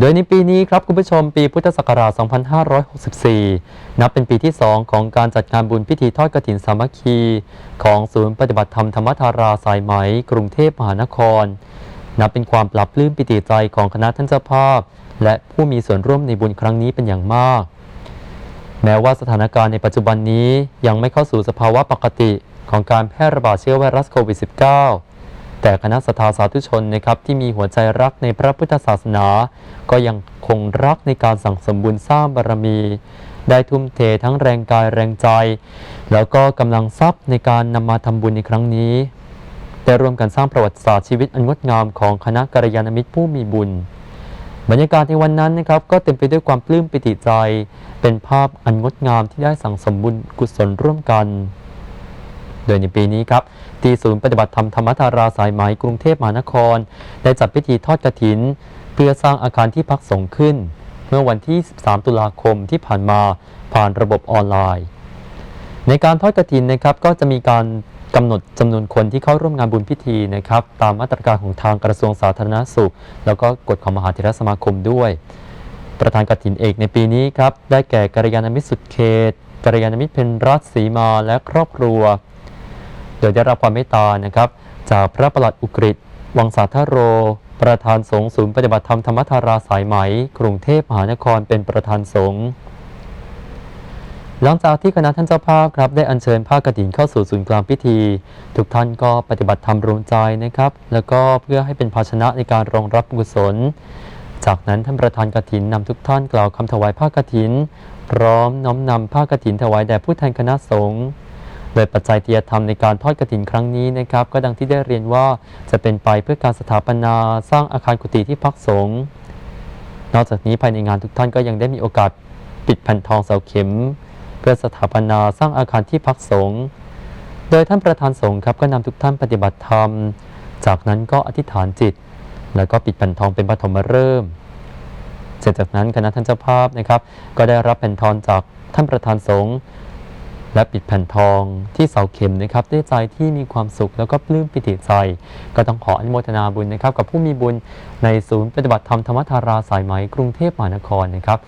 โดยในปีนี้ครับคุณผู้ชมปีพุทธศักราช 2564 นับเป็นปีที่ 2 ของการจัดงานบุญพิธีทอดกฐินสามัคคี ของศูนย์ปฏิบัติธรรมธรรมธาราสายไหม กรุงเทพมหานคร นับเป็นความปรับลื้มปิติใจของคณะท่านเจ้าภาพ และผู้มีส่วนร่วมในบุญครั้งนี้เป็นอย่างมาก แม้ว่าสถานการณ์ในปัจจุบันนี้ยังไม่เข้าสู่สภาวะปกติของการแพร่ระบาดเชื้อไวรัสโควิด -19 แต่คณะสัทาสาธุชนนะครับที่มีหัวใจรักในพระพุทธศาสนา ก็ยังคงรักในการสั่งสมบุญสร้างบารมี ได้ทุ่มเททั้งแรงกายแรงใจ แล้วก็กำลังทรัพย์ในการนำมาทำบุญในครั้งนี้ ได้ร่วมกันสร้างประวัติศาสตร์ชีวิตอันงดงามของคณะกัลยาณมิตรผู้มีบุญ บรรยากาศในวันนั้นนะครับก็เต็มไปด้วยความปลื้มปิติใจ เป็นภาพอันงดงามที่ได้สั่งสมบุญกุศลร่วมกัน โดยในปีนี้ครับที่ศูนย์ปฏิบัติธรรมธรรมธาราสายไหมกรุงเทพมหานคร ได้จัดพิธีทอดกฐิน เพื่อสร้างอาคารที่พักสงฆ์ขึ้น เมื่อวันที่ 13 ตุลาคมที่ผ่านมาผ่านระบบออนไลน์ ในการทอดกฐินนะครับก็จะมีการกำหนดจำนวนคนที่เข้าร่วมงานบุญพิธีนะครับตามมาตรการของทางกระทรวงสาธารณสุข แล้วก็กฎของมหาเถรสมาคมด้วย ประธานกฐินเอกในปีนี้ครับได้แก่กัลยาณมิตรสุดเขตกัลยาณมิตรเพนรัตศรีมาและครอบครัว โดยได้รับความเมตตานะครับ จากพระประหลัดอุกฤษวังสาธโร ประธานสงฆ์ศูนย์ปฏิบัติธรรมธรรมธาราสายไหม กรุงเทพมหานครเป็นประธานสงฆ์หลังจากที่คณะท่านเจ้าภาพครับได้อัญเชิญผ้ากฐินเข้าสู่ศูนย์กลางพิธี ทุกท่านก็ปฏิบัติธรรมรวมใจนะครับ แล้วก็เพื่อให้เป็นภาชนะในการรองรับกุศล จากนั้นท่านประธานกฐินนำทุกท่านกล่าวคำถวายผ้ากฐิน พร้อมน้อมนำผ้ากฐินถวายแด่ผู้แทนคณะสงฆ์ ดยปัจจัยที่จะทำในการทอดกฐินครั้งนี้นะครับ ก็ดังที่ได้เรียนว่าจะเป็นไปเพื่อการสถาปนาสร้างอาคารกุฏิที่พักสงฆ์นอกจากนี้ภายในงานทุกท่านก็ยังได้มีโอกาสปิดแผ่นทองเสาเข็ม เพื่อสถาปนาสร้างอาคารที่พักสงฆ์โดยท่านประธานสงฆ์ครับก็นำทุกท่านปฏิบัติธรรม จากนั้นก็อธิษฐานจิต แล้วก็ปิดแผ่นทองเป็นปฐมฤกษ์เสร็จจากนั้นคณะท่านเจ้าภาพนะครับ ก็ได้รับแผ่นทองจากท่านประธานสงฆ์ และปิดแผ่นทองที่เสาเข็มนะครับด้วยใจที่มีความสุขแล้วก็ปลื้มปิติใจ ก็ต้องขออนุโมทนาบุญนะครับ กับผู้มีบุญในศูนย์ปฏิบัติธรรมธรรมธาราสายไหมกรุงเทพมหานครนะครับ